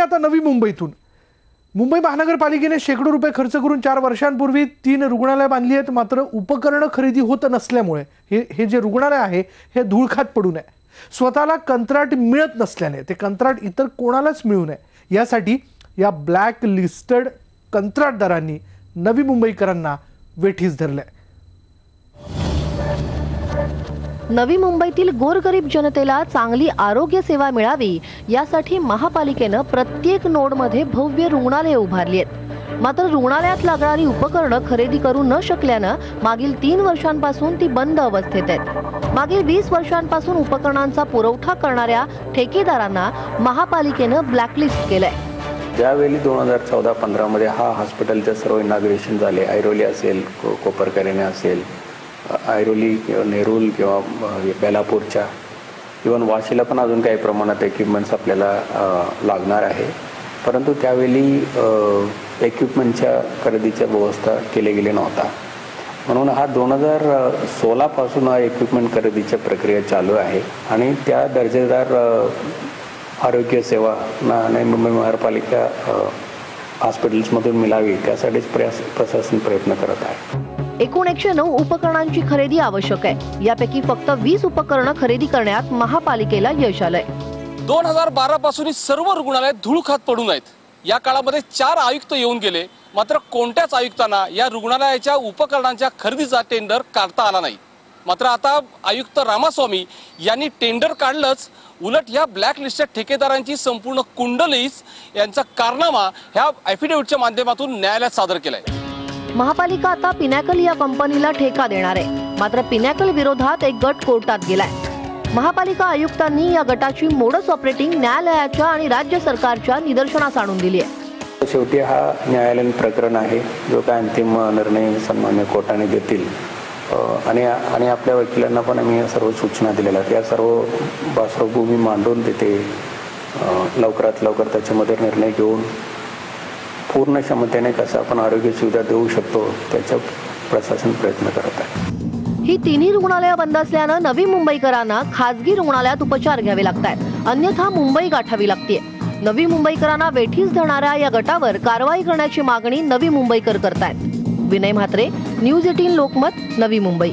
बातमी आता नवी मुंबईतून. मुंबई महानगरपालिकेने शेकडो रुपये खर्च करून चार वर्षांपूर्वी तीन रुग्णालय बांधली आहेत मात्र उपकरणं खरेदी होत नसल्यामुळे हे हे जे रुग्णालय आहे हे धूळखात पडू नये. स्वतःला कंत्राट मिळत नसल्याने ते कंत्राट इतर कोणालाच मिळू नये यासाठी या ब्लॅक लिस्टेड कंत्राटदारांनी नवी मुंबईकरांना वेठीस धरलंय. नवी मुंबईतील गोरगरीब जनतेला चांगली आरोग्य सेवा मिळावी यासाठी महापालिकेनं प्रत्येक नोडमध्ये भव्य रुग्णालये उभारली आहेत. मात्र रुग्णालयात लागणारी उपकरणं खरेदी करू न शकल्यानं मागील तीन वर्षांपासून ती बंद अवस्थेत आहेत. मागील वीस वर्षांपासून उपकरणांचा पुरवठा करणाऱ्या ठेकेदारांना महापालिकेनं ब्लॅकलिस्ट केलंय. ज्यावेळी दोन हजार चौदा पंधरामध्ये हा हॉस्पिटलचे सर्व इनाग्रेशन झाले ऐरोली असेल को कोपरकरेने असेल ऐरोली किंवा नेरूल किंवा बेलापूरच्या इवन वाशीला पण अजून काही प्रमाणात इक्विपमेंट्स आपल्याला लागणार आहे. परंतु त्यावेळी इक्विपमेंटच्या खरेदीच्या व्यवस्था केले गेले नव्हता म्हणून हा दोन हजार सोळापासून हा इक्विपमेंट खरेदीच्या प्रक्रिया चालू आहे आणि त्या दर्जेदार आरोग्य सेवा ना आणि मुंबई महानगरपालिका हॉस्पिटल्समधून मिळावी त्यासाठीच प्रयास प्रशासन प्रयत्न करत आहे. एकूण एकशे नऊ उपकरणांची खरेदी आवश्यक आहे. यापैकी फक्त वीस उपकरणं खरेदी करण्यात महापालिकेला यश आलंय. दोन हजार बारा पासून ही सर्व रुग्णालय धूळखात पडून आहेत. या काळामध्ये चार आयुक्त येऊन गेले. मात्र कोणत्याच आयुक्तांना या रुग्णालयाच्या उपकरणांच्या खरेदीचा टेंडर काढता आला नाही. मात्र आता आयुक्त रामास्वामी यांनी टेंडर काढलंच. उलट या ब्लॅक लिस्टेड ठेकेदारांची संपूर्ण कुंडलीस यांचा कारनामा ह्या ॲफिडेव्हिटच्या माध्यमातून न्यायालयात सादर केलाय. महापालिका आता पिनॅकल या कंपनीला ठेका देणार आहे. मात्र पिनॅकल विरोधात एक गट कोर्टात गेलाय. महापालिका आयुक्तांनी या गटाची मोडस ऑपरेटिंग न्यायालयाच्या आणि राज्य सरकारच्या निदर्शनास आणून दिली आहे. शेवटी हा न्यायालयीन प्रकरण आहे जो काय अंतिम निर्णय सन्मान्य कोर्टाने देतील. आणि आणि आपल्या वकिलांना पण आम्ही या सर्व सूचना दिलेल्या आहेत. या सर्व पार्श्वभूमी मांडून तिथे लवकरात लवकर त्याच्यामध्ये निर्णय घेऊन पूर्ण क्षमतेने कसं आपण आरोग्य सुविधा देऊ शकतो त्याचा प्रशासन प्रयत्न करत आहे. ही तिन्ही रुग्णालयं बंद असल्यानं नवी मुंबईकरांना खासगी रुग्णालयात उपचार घ्यावे लागत आहेत अन्यथा मुंबई गाठावी लागते नवी मुंबईकरांना वेठीस धरणाऱ्या या गटावर कारवाई करण्याची मागणी नवी मुंबईकर करतायत. Vinay Mhatre news eighteen Lokmat Navi Mumbai.